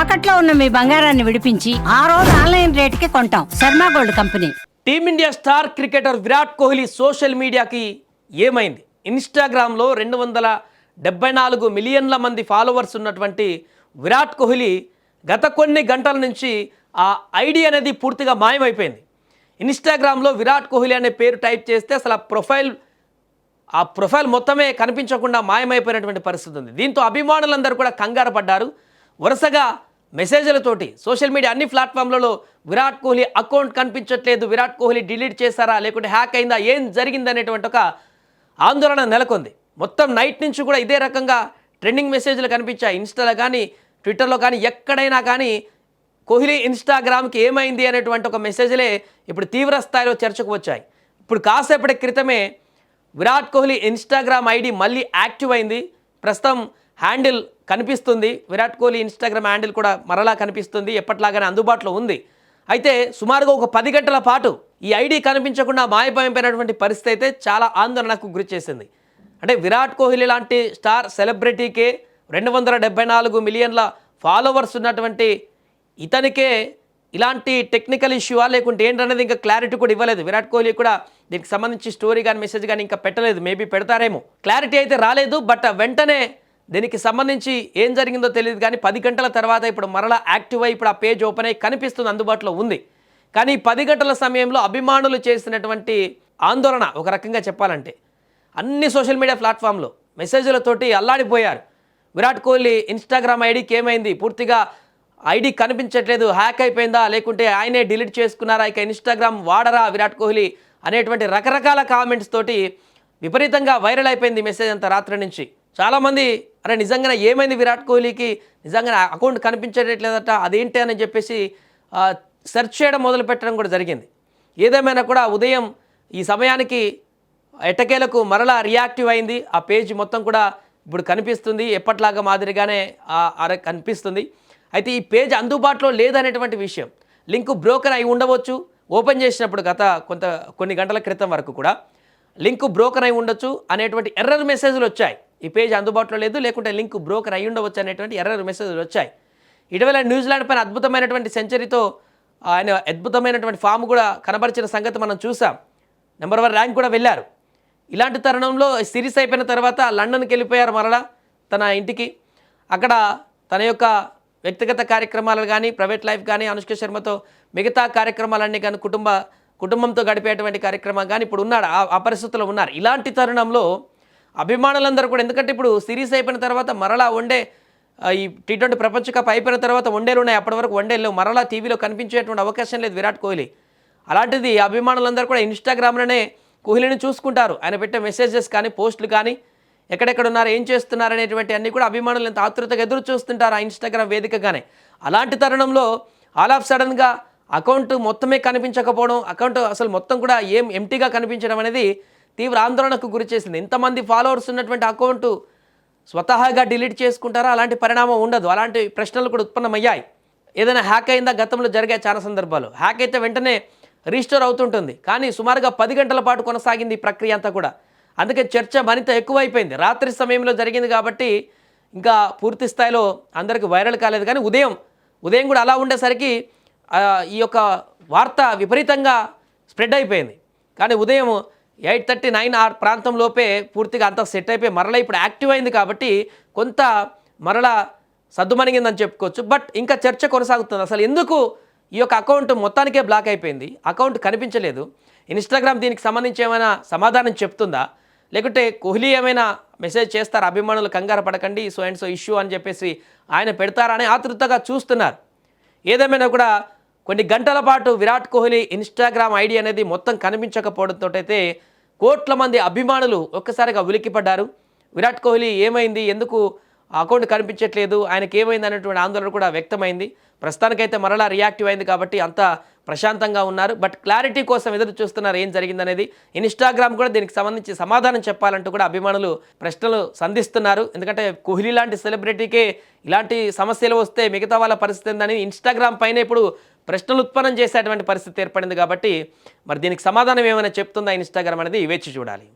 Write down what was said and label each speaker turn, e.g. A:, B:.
A: తాకట్లో ఉన్న మీ బంగారాన్ని విడిపించి ఆ రోజు ఆన్లైన్ రేటుకి కొంటాం. Sharma gold company.
B: Team India star cricketer Virat Kohli social మీడియాకి ఏమైంది? ఇన్స్టాగ్రామ్లో రెండు వందల డెబ్బై నాలుగు మిలియన్ల మంది ఫాలోవర్స్ ఉన్నటువంటి విరాట్ కోహ్లీ గత కొన్ని గంటల నుంచి ఆ ఐడి అనేది పూర్తిగా మాయమైపోయింది. ఇన్స్టాగ్రామ్లో విరాట్ కోహ్లీ అనే పేరు టైప్ చేస్తే అసలు ఆ ప్రొఫైల్ ఆ ప్రొఫైల్ మొత్తమే కనిపించకుండా మాయమైపోయినటువంటి పరిస్థితి ఉంది. దీంతో అభిమానులందరూ కూడా కంగారు పడ్డారు. వరుసగా మెసేజ్లతోటి సోషల్ మీడియా అన్ని ప్లాట్ఫామ్లలో విరాట్ కోహ్లీ అకౌంట్ కనిపించట్లేదు విరాట్ కోహ్లీ డిలీట్ చేశారా లేకుంటే హ్యాక్ అయిందా ఏం జరిగింది అనేటువంటి ఒక ఆందోళన నెలకొంది. మొత్తం నైట్ నుంచి కూడా ఇదే రకంగా ట్రెండింగ్ మెసేజ్లు కనిపించాయి. ఇన్స్టాలో కానీ ట్విట్టర్లో కానీ ఎక్కడైనా కానీ కోహ్లీ ఇన్స్టాగ్రామ్కి ఏమైంది అనేటువంటి ఒక మెసేజ్లే ఇప్పుడు తీవ్ర స్థాయిలో చర్చకు వచ్చాయి. ఇప్పుడు కాసేపటి క్రితమే విరాట్ కోహ్లీ ఇన్స్టాగ్రామ్ ఐడి మళ్ళీ యాక్టివ్ అయింది. ప్రస్తుతం హ్యాండిల్ కనిపిస్తుంది. విరాట్ కోహ్లీ ఇన్స్టాగ్రామ్ హ్యాండిల్ కూడా మరలా కనిపిస్తుంది. ఎప్పట్లాగానే అందుబాటులో ఉంది. అయితే సుమారుగా ఒక పది గంటల పాటు ఈ ఐడి కనిపించకుండా మాయమైపోయినటువంటి పరిస్థితి అయితే చాలా ఆందోళనకు గురి చేసింది. అంటే విరాట్ కోహ్లీ లాంటి స్టార్ సెలబ్రిటీకే రెండు వందల డెబ్బై నాలుగు మిలియన్ల ఫాలోవర్స్ ఉన్నటువంటి ఇతనికే ఇలాంటి టెక్నికల్ ఇష్యూవా లేకుంటే ఏంటనేది ఇంకా క్లారిటీ కూడా ఇవ్వలేదు. విరాట్ కోహ్లీ కూడా దీనికి సంబంధించి స్టోరీ కానీ మెసేజ్ కానీ ఇంకా పెట్టలేదు. మేబీ పెడతారేమో. క్లారిటీ అయితే రాలేదు బట్ వెంటనే దీనికి సంబంధించి ఏం జరిగిందో తెలియదు కానీ పది గంటల తర్వాత ఇప్పుడు మరలా యాక్టివ్ అయి ఇప్పుడు ఆ పేజ్ ఓపెన్ అయ్యి కనిపిస్తుంది అందుబాటులో ఉంది. కానీ పది గంటల సమయంలో అభిమానులు చేసినటువంటి ఆందోళన ఒక రకంగా చెప్పాలంటే అన్ని సోషల్ మీడియా ప్లాట్ఫామ్లో మెసేజ్లతోటి అల్లాడిపోయారు. విరాట్ కోహ్లీ ఇన్స్టాగ్రామ్ ఐడికి ఏమైంది? పూర్తిగా ఐడి కనిపించట్లేదు హ్యాక్ అయిపోయిందా లేకుంటే ఆయనే డిలీట్ చేసుకున్నారా ఇక ఇన్స్టాగ్రామ్ వాడరా విరాట్ కోహ్లీ అనేటువంటి రకరకాల కామెంట్స్ తోటి విపరీతంగా వైరల్ అయిపోయింది మెసేజ్ అంత రాత్రి నుంచి. చాలామంది అరే నిజంగానే ఏమైంది విరాట్ కోహ్లీకి? నిజంగానే అకౌంట్ కనిపించట్లేదట అదేంటి అని చెప్పేసి సెర్చ్ చేయడం మొదలు పెట్టడం కూడా జరిగింది. ఏదేమైనా కూడా ఉదయం ఈ సమయానికి ఎటకేలకు మరలా రియాక్టివ్ అయింది. ఆ పేజ్ మొత్తం కూడా ఇప్పుడు కనిపిస్తుంది. ఎప్పట్లాగా మాదిరిగానే కనిపిస్తుంది. అయితే ఈ పేజ్ అందుబాటులో లేదనేటువంటి విషయం. లింక్ బ్రోకర్ అయి ఉండవచ్చు. ఓపెన్ చేసినప్పుడు గత కొంత కొన్ని గంటల క్రితం వరకు కూడా లింక్ బ్రోకర్ అయి ఉండొచ్చు అనేటువంటి ఎర్రర్ మెసేజ్లు వచ్చాయి. ఈ పేజ్ అందుబాటులో లేదు లేకుంటే లింక్ బ్రోకర్ అయి ఉండవచ్చు అనేటువంటి ఎర్రర్ మెసేజ్లు వచ్చాయి. ఇటీవల న్యూజిలాండ్ పైన అద్భుతమైనటువంటి సెంచరీతో ఆయన అద్భుతమైనటువంటి ఫామ్ కూడా కనబరిచిన సంగతి మనం చూసాం. నెంబర్ వన్ ర్యాంక్ కూడా వెళ్ళారు. ఇలాంటి తరుణంలో సిరీస్ అయిపోయిన తర్వాత లండన్కి వెళ్ళిపోయారు మరలా తన ఇంటికి. అక్కడ తన యొక్క వ్యక్తిగత కార్యక్రమాలు కానీ ప్రైవేట్ లైఫ్ కానీ అనుష్క శర్మతో మిగతా కార్యక్రమాలన్నీ కానీ కుటుంబ కుటుంబంతో గడిపేటువంటి కార్యక్రమం కానీ ఇప్పుడు ఉన్నాడు. ఆ- పరిస్థితుల్లో ఉన్నారు. ఇలాంటి తరుణంలో అభిమానులందరూ కూడా ఎందుకంటే ఇప్పుడు సిరీస్ అయిపోయిన తర్వాత మరలా వన్డే ఈ టీ ట్వంటీ ప్రపంచ కప్ అయిపోయిన తర్వాత వన్డేలు ఉన్నాయి. అప్పటి వరకు వన్డేలు మరలా టీవీలో కనిపించేటువంటి అవకాశం లేదు విరాట్ కోహ్లీ. అలాంటిది అభిమానులందరూ కూడా ఇన్స్టాగ్రామ్లోనే కోహ్లీని చూసుకుంటారు. ఆయన పెట్టే మెసేజెస్ కానీ పోస్టులు కానీ ఎక్కడెక్కడ ఉన్నారు ఏం చేస్తున్నారు అనేటువంటి అన్ని కూడా అభిమానులు ఎంత ఆతృతగా ఎదురు చూస్తుంటారు ఆ ఇన్స్టాగ్రామ్ వేదికగానే. అలాంటి తరుణంలో ఆల్ ఆఫ్ సడన్గా అకౌంట్ మొత్తమే కనిపించకపోవడం అకౌంట్ అసలు మొత్తం కూడా ఏం ఎంటీగా కనిపించడం అనేది తీవ్ర ఆందోళనకు గురి చేసింది. ఇంతమంది ఫాలోవర్స్ ఉన్నటువంటి అకౌంట్ స్వతహాగా డిలీట్ చేసుకుంటారా? అలాంటి పరిణామం ఉండదు. అలాంటి ప్రశ్నలు కూడా ఉత్పన్నమయ్యాయి. ఏదైనా హ్యాక్ అయిందా? గతంలో జరిగే చాలా సందర్భాలు. హ్యాక్ అయితే వెంటనే రీస్టోర్ అవుతుంటుంది. కానీ సుమారుగా పది గంటల పాటు కొనసాగింది ఈ ప్రక్రియ అంతా కూడా. అందుకే చర్చ మరింత ఎక్కువైపోయింది. రాత్రి సమయంలో జరిగింది కాబట్టి ఇంకా పూర్తి స్థాయిలో అందరికి వైరల్ కాలేదు. కానీ ఉదయం ఉదయం కూడా అలా ఉండేసరికి ఈ యొక్క వార్త విపరీతంగా స్ప్రెడ్ అయిపోయింది. కానీ ఉదయం ఎయిట్ థర్టీ నైన్ ఆ ప్రాంతంలోపే పూర్తిగా అంతా సెట్ అయిపోయి మరలా ఇప్పుడు యాక్టివ్ అయింది కాబట్టి కొంత మరలా సద్దుమణిగిందని చెప్పుకోవచ్చు. బట్ ఇంకా చర్చ కొనసాగుతుంది. అసలు ఎందుకు ఈ యొక్క అకౌంట్ మొత్తానికే బ్లాక్ అయిపోయింది? అకౌంట్ కనిపించలేదు. ఇన్స్టాగ్రామ్ దీనికి సంబంధించి ఏమైనా సమాధానం చెప్తుందా? లేకుంటే కోహ్లీ ఏమైనా మెసేజ్ చేస్తారా? అభిమానులు కంగారు పడకండి సో అండ్ సో ఇష్యూ అని చెప్పేసి ఆయన పెడతారని ఆతృతగా చూస్తున్నారు. ఏదేమైనా కూడా కొన్ని గంటల పాటు విరాట్ కోహ్లీ ఇన్స్టాగ్రామ్ ఐడి అనేది మొత్తం కనిపించకపోవడంతో అయితే కోట్ల మంది అభిమానులు ఒక్కసారిగా ఉలిక్కిపడ్డారు. విరాట్ కోహ్లీ ఏమైంది? ఎందుకు ఆ అకౌంట్ కనిపించట్లేదు? ఆయనకి ఏమైంది అనేటువంటి ఆందోళన కూడా వ్యక్తమైంది. ప్రస్తుతానికైతే మరలా రియాక్టివ్ అయింది కాబట్టి అంత ప్రశాంతంగా ఉన్నారు. బట్ క్లారిటీ కోసం ఎదురు చూస్తున్నారు ఏం జరిగిందనేది ఇన్స్టాగ్రామ్ కూడా దీనికి సంబంధించి సమాధానం చెప్పాలంటూ కూడా అభిమానులు ప్రశ్నలు సంధిస్తున్నారు. ఎందుకంటే కోహ్లీ లాంటి సెలబ్రిటీకే ఇలాంటి సమస్యలు వస్తే మిగతా వాళ్ళ పరిస్థితి ఏందని ఇన్స్టాగ్రామ్ పైన ఇప్పుడు ప్రశ్నలు ఉత్పన్నం చేసేటువంటి పరిస్థితి ఏర్పడింది కాబట్టి మరి దీనికి సమాధానం ఏమైనా చెప్తుందా ఇన్స్టాగ్రామ్ అనేది? వేచి చూడాలి.